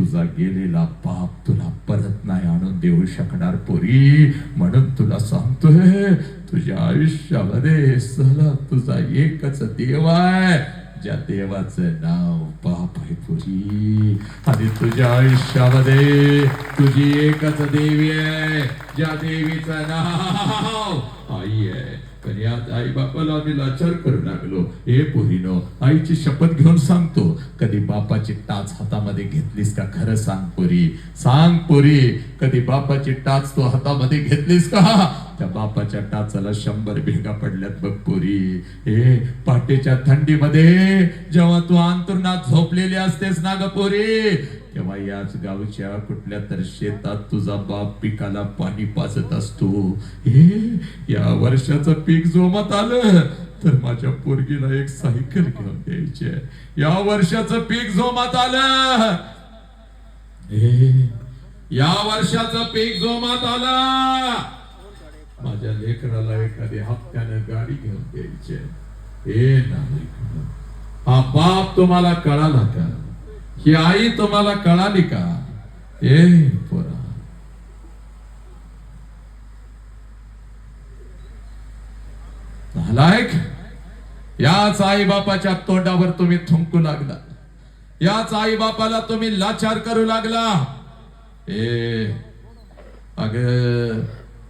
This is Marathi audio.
तुझा गेलेला बाप तुला परत नाही आणून देऊ शकणार पोरी. म्हणून तुला सांगतोय तुझ्या आयुष्यामध्ये सला तुझा एकच देव आहे. ज्या देवाचं नाव बाप आहे पुरी. आणि तुझ्या आयुष्यामध्ये तुझी एकच देवी आहे. ज्या देवीचं नाव आहे. पण आई बापाला आम्ही लाचार करू लागलो. हे पोरीनो आईची शपथ घेऊन सांगतो. कधी बापाची टाच हातामध्ये घेतलीस का खरं सांग पोरी. सांग पोरी कधी बापाची टाच तू हातामध्ये घेतलीस का? त्या बापाच्या टाचाला शंभर भेगा पडल्यात बघ पोरी. हे पहाटेच्या थंडीमध्ये जेव्हा तू अंतरुणात झोपलेली असतेस ना ग पोरी तेव्हा याच गावच्या कुठल्या तर शेतात तुझा बाप पिकाला पाणी पाजत असतो. हे या वर्षाचं पीक जोमात आलं तर माझ्या पोरगीला एक सायकल घेऊन द्यायची या वर्षाचं पीक जोमात आलं. हे या वर्षाचं पीक जोमात आलं. माझ्या लेकराला एखाद्या हप्त्यानं गाडी घेऊन द्यायची हे नाही हा बाप तुम्हाला कळाला का? ही आई तुम्हाला कळाली का? ए पोरा. नालायक याच आई बापाच्या तोंडावर तुम्ही थुंकू लागला. याच आई बापाला तुम्ही लाचार करू लागला. ए अग